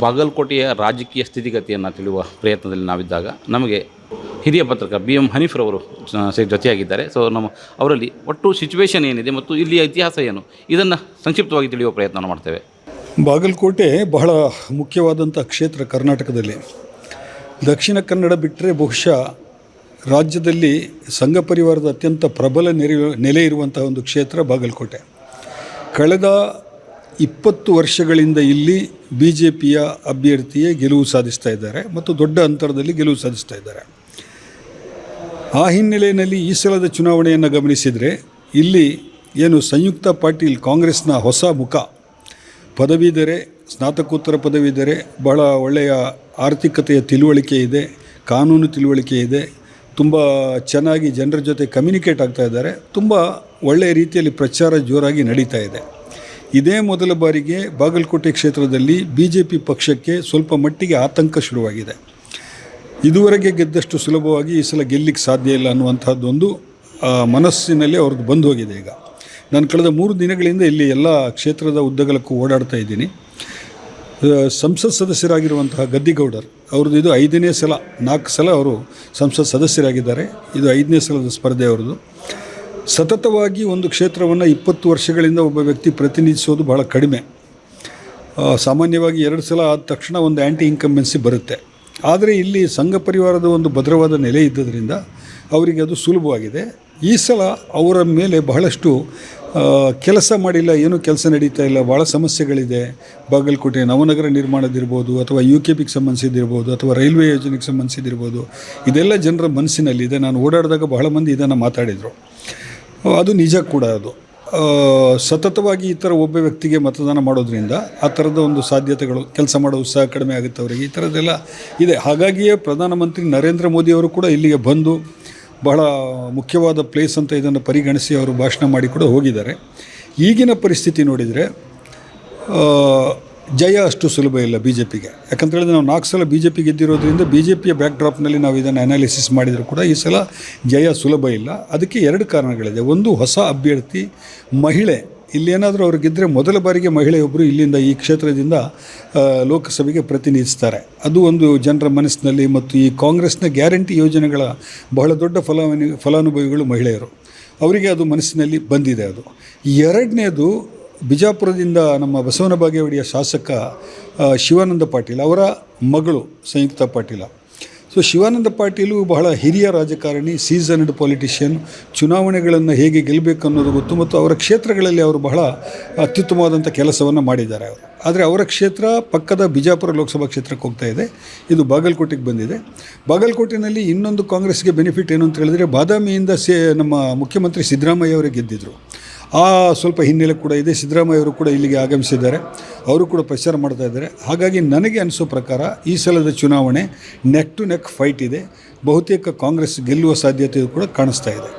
ಬಾಗಲಕೋಟೆಯ ರಾಜಕೀಯ ಸ್ಥಿತಿಗತಿಯನ್ನು ತಿಳಿಯುವ ಪ್ರಯತ್ನದಲ್ಲಿ ನಾವಿದ್ದಾಗ ನಮಗೆ ಹಿರಿಯ ಪತ್ರಕ ಬಿ ಎಂ ಹನೀಫ್ರವರು ಜೊತೆಯಾಗಿದ್ದಾರೆ. ಸೊ ನಮ್ಮ, ಅವರಲ್ಲಿ ಒಟ್ಟು ಸಿಚುವೇಶನ್ ಏನಿದೆ ಮತ್ತು ಇಲ್ಲಿಯ ಇತಿಹಾಸ ಏನು? ಇದನ್ನು ಸಂಕ್ಷಿಪ್ತವಾಗಿ ತಿಳಿಯುವ ಪ್ರಯತ್ನ ಮಾಡ್ತೇವೆ. ಬಾಗಲಕೋಟೆ ಬಹಳ ಮುಖ್ಯವಾದಂಥ ಕ್ಷೇತ್ರ ಕರ್ನಾಟಕದಲ್ಲಿ. ದಕ್ಷಿಣ ಕನ್ನಡ ಬಿಟ್ಟರೆ ಬಹುಶಃ ರಾಜ್ಯದಲ್ಲಿ ಸಂಘ ಪರಿವಾರದ ಅತ್ಯಂತ ಪ್ರಬಲ ನೆರೆ, ನೆಲೆ ಇರುವಂತಹ ಒಂದು ಕ್ಷೇತ್ರ ಬಾಗಲಕೋಟೆ. ಕಳೆದ ಇಪ್ಪತ್ತು ವರ್ಷಗಳಿಂದ ಇಲ್ಲಿ ಬಿ ಜೆ ಪಿಯ ಅಭ್ಯರ್ಥಿಯೇ ಗೆಲುವು ಸಾಧಿಸ್ತಾ ಇದ್ದಾರೆ ಮತ್ತು ದೊಡ್ಡ ಅಂತರದಲ್ಲಿ ಗೆಲುವು ಸಾಧಿಸ್ತಾ ಇದ್ದಾರೆ. ಆ ಹಿನ್ನೆಲೆಯಲ್ಲಿ ಈ ಸಲದ ಚುನಾವಣೆಯನ್ನು ಗಮನಿಸಿದರೆ ಇಲ್ಲಿ ಏನು ಸಂಯುಕ್ತ ಪಾಟೀಲ್ ಕಾಂಗ್ರೆಸ್ನ ಹೊಸ ಮುಖ. ಪದವೀಧರೆ, ಸ್ನಾತಕೋತ್ತರ ಪದವೀಧರೆ, ಬಹಳ ಒಳ್ಳೆಯ ಆರ್ಥಿಕತೆಯ ತಿಳುವಳಿಕೆ ಇದೆ, ಕಾನೂನು ತಿಳುವಳಿಕೆ ಇದೆ, ತುಂಬ ಚೆನ್ನಾಗಿ ಜನರ ಜೊತೆ ಕಮ್ಯುನಿಕೇಟ್ ಆಗ್ತಾ ಇದ್ದಾರೆ, ತುಂಬ ಒಳ್ಳೆಯ ರೀತಿಯಲ್ಲಿ ಪ್ರಚಾರ ಜೋರಾಗಿ ನಡೀತಾ ಇದೆ. ಇದೇ ಮೊದಲ ಬಾರಿಗೆ ಬಾಗಲಕೋಟೆ ಕ್ಷೇತ್ರದಲ್ಲಿ ಬಿ ಜೆ ಪಿ ಪಕ್ಷಕ್ಕೆ ಸ್ವಲ್ಪ ಮಟ್ಟಿಗೆ ಆತಂಕ ಶುರುವಾಗಿದೆ. ಇದುವರೆಗೆ ಗೆದ್ದಷ್ಟು ಸುಲಭವಾಗಿ ಈ ಸಲ ಗೆಲ್ಲಿಕ್ಕೆ ಸಾಧ್ಯ ಇಲ್ಲ ಅನ್ನುವಂಥದ್ದೊಂದು ಮನಸ್ಸಿನಲ್ಲಿ ಅವ್ರದ್ದು ಬಂದು ಹೋಗಿದೆ ಈಗ. ನಾನು ಕಳೆದ ಮೂರು ದಿನಗಳಿಂದ ಇಲ್ಲಿ ಎಲ್ಲ ಕ್ಷೇತ್ರದ ಉದ್ದಗಲಕ್ಕೂ ಓಡಾಡ್ತಾ ಇದ್ದೀನಿ. ಸಂಸತ್ ಸದಸ್ಯರಾಗಿರುವಂತಹ ಗದ್ದಿಗೌಡರ್, ಅವ್ರದ್ದು ಇದು ಐದನೇ ಸಲ, ನಾಲ್ಕು ಸಲ ಅವರು ಸಂಸತ್ ಸದಸ್ಯರಾಗಿದ್ದಾರೆ. ಇದು ಐದನೇ ಸಲದ ಸ್ಪರ್ಧೆ ಅವ್ರದ್ದು. ಸತತವಾಗಿ ಒಂದು ಕ್ಷೇತ್ರವನ್ನು ಇಪ್ಪತ್ತು ವರ್ಷಗಳಿಂದ ಒಬ್ಬ ವ್ಯಕ್ತಿ ಪ್ರತಿನಿಧಿಸೋದು ಬಹಳ ಕಡಿಮೆ. ಸಾಮಾನ್ಯವಾಗಿ ಎರಡು ಸಲ ಆದ ತಕ್ಷಣ ಒಂದು ಆ್ಯಂಟಿ ಇನ್ಕಂಬೆನ್ಸಿ ಬರುತ್ತೆ. ಆದರೆ ಇಲ್ಲಿ ಸಂಘ ಪರಿವಾರದ ಒಂದು ಭದ್ರವಾದ ನೆಲೆ ಇದ್ದದರಿಂದ ಅವರಿಗೆ ಅದು ಸುಲಭವಾಗಿದೆ. ಈ ಸಲ ಅವರ ಮೇಲೆ ಬಹಳಷ್ಟು ಕೆಲಸ ಮಾಡಿಲ್ಲ, ಏನೂ ಕೆಲಸ ನಡೀತಾ ಇಲ್ಲ ಭಾಳ ಸಮಸ್ಯೆಗಳಿದೆ. ಬಾಗಲಕೋಟೆ ನವನಗರ ನಿರ್ಮಾಣದಿರ್ಬೋದು, ಅಥವಾ ಯು ಕೆ ಪಿಗೆ ಸಂಬಂಧಿಸಿದಿರ್ಬೋದು, ಅಥವಾ ರೈಲ್ವೆ ಯೋಜನೆಗೆ ಸಂಬಂಧಿಸಿದಿರ್ಬೋದು, ಇದೆಲ್ಲ ಜನರ ಮನಸ್ಸಿನಲ್ಲಿದೆ. ನಾನು ಓಡಾಡಿದಾಗ ಬಹಳ ಮಂದಿ ಇದನ್ನು ಮಾತಾಡಿದರು. ಅದು ನಿಜ ಕೂಡ ಅದು. ಸತತವಾಗಿ ಈ ಥರ ಒಬ್ಬ ವ್ಯಕ್ತಿಗೆ ಮತದಾನ ಮಾಡೋದ್ರಿಂದ ಆ ಥರದ ಒಂದು ಸಾಧ್ಯತೆಗಳು, ಕೆಲಸ ಮಾಡೋ ಉತ್ಸಾಹ ಕಡಿಮೆ ಆಗುತ್ತೆ ಅವರಿಗೆ. ಈ ಥರದ್ದೆಲ್ಲ ಇದೆ. ಹಾಗಾಗಿಯೇ ಪ್ರಧಾನಮಂತ್ರಿ ನರೇಂದ್ರ ಮೋದಿಯವರು ಕೂಡ ಇಲ್ಲಿಗೆ ಬಂದು ಬಹಳ ಮುಖ್ಯವಾದ ಪ್ಲೇಸ್ ಅಂತ ಇದನ್ನು ಪರಿಗಣಿಸಿ ಅವರು ಭಾಷಣ ಮಾಡಿ ಕೂಡ ಹೋಗಿದ್ದಾರೆ. ಈಗಿನ ಪರಿಸ್ಥಿತಿ ನೋಡಿದರೆ ಜಯ ಅಷ್ಟು ಸುಲಭ ಇಲ್ಲ ಬಿ ಜೆ ಪಿಗೆ ಯಾಕಂತ ಹೇಳಿದ್ರೆ ನಾವು ನಾಲ್ಕು ಸಲ ಬಿ ಜೆ ಪಿ ಗೆದ್ದಿರೋದ್ರಿಂದ ಬಿ ಜೆ ಪಿಯ ಬ್ಯಾಕ್ಡ್ರಾಪ್ನಲ್ಲಿ ನಾವು ಇದನ್ನು ಅನಾಲಿಸಿಸ್ ಮಾಡಿದರೂ ಕೂಡ ಈ ಸಲ ಜಯ ಸುಲಭ ಇಲ್ಲ. ಅದಕ್ಕೆ ಎರಡು ಕಾರಣಗಳಿದೆ. ಒಂದು, ಹೊಸ ಅಭ್ಯರ್ಥಿ, ಮಹಿಳೆ. ಇಲ್ಲೇನಾದರೂ ಅವ್ರು ಗೆದ್ದರೆ ಮೊದಲ ಬಾರಿಗೆ ಮಹಿಳೆಯೊಬ್ಬರು ಇಲ್ಲಿಂದ ಈ ಕ್ಷೇತ್ರದಿಂದ ಲೋಕಸಭೆಗೆ ಪ್ರತಿನಿಧಿಸ್ತಾರೆ. ಅದು ಒಂದು ಜನರ ಮನಸ್ಸಿನಲ್ಲಿ ಮತ್ತು ಈ ಕಾಂಗ್ರೆಸ್ನ ಗ್ಯಾರಂಟಿ ಯೋಜನೆಗಳ ಬಹಳ ದೊಡ್ಡ ಫಲಾನು ಫಲಾನುಭವಿಗಳು ಮಹಿಳೆಯರು. ಅವರಿಗೆ ಅದು ಮನಸ್ಸಿನಲ್ಲಿ ಬಂದಿದೆ ಅದು. ಎರಡನೇದು ಬಿಜಾಪುರದಿಂದ ನಮ್ಮ ಬಸವನ ಬಾಗೇವಾಡಿಯ ಶಾಸಕ ಶಿವಾನಂದ ಪಾಟೀಲ್ ಅವರ ಮಗಳು ಸಂಯುಕ್ತ ಪಾಟೀಲ. ಸೊ, ಶಿವಾನಂದ ಪಾಟೀಲು ಬಹಳ ಹಿರಿಯ ರಾಜಕಾರಣಿ ಸೀಸನ್ಡ್ ಪೊಲಿಟಿಷಿಯನ್ ಚುನಾವಣೆಗಳನ್ನು ಹೇಗೆ ಗೆಲ್ಲಬೇಕು ಅನ್ನೋದು ಗೊತ್ತು ಮತ್ತು ಅವರ ಕ್ಷೇತ್ರಗಳಲ್ಲಿ ಅವರು ಬಹಳ ಅತ್ಯುತ್ತಮವಾದಂಥ ಕೆಲಸವನ್ನು ಮಾಡಿದ್ದಾರೆ ಅವರು. ಆದರೆ ಅವರ ಕ್ಷೇತ್ರ ಪಕ್ಕದ ಬಿಜಾಪುರ ಲೋಕಸಭಾ ಕ್ಷೇತ್ರಕ್ಕೆ ಹೋಗ್ತಾ ಇದೆ. ಇದು ಬಾಗಲಕೋಟೆಗೆ ಬಂದಿದೆ. ಬಾಗಲಕೋಟೆನಲ್ಲಿ ಇನ್ನೊಂದು ಕಾಂಗ್ರೆಸ್ಗೆ ಬೆನಿಫಿಟ್ ಏನು ಅಂತ ಹೇಳಿದ್ರೆ, ಬಾದಾಮಿಯಿಂದ ಸೇ, ನಮ್ಮ ಮುಖ್ಯಮಂತ್ರಿ ಸಿದ್ದರಾಮಯ್ಯ ಅವರೇ ಗೆದ್ದಿದ್ರು. ಆ ಸ್ವಲ್ಪ ಹಿನ್ನೆಲೆ ಕೂಡ ಇದೆ. ಸಿದ್ದರಾಮಯ್ಯವರು ಕೂಡ ಇಲ್ಲಿಗೆ ಆಗಮಿಸಿದ್ದಾರೆ. ಅವರು ಕೂಡ ಪ್ರಚಾರ ಮಾಡ್ತಾ ಇದ್ದಾರೆ. ಹಾಗಾಗಿ ನನಗೆ ಅನಿಸೋ ಪ್ರಕಾರ ಈ ಸಲದ ಚುನಾವಣೆ ನೆಕ್ ಟು ನೆಕ್ ಫೈಟ್ ಇದೆ. ಬಹುತೇಕ ಕಾಂಗ್ರೆಸ್ ಗೆಲ್ಲುವ ಸಾಧ್ಯತೆ ಕೂಡ ಕಾಣಿಸ್ತಾ ಇದೆ.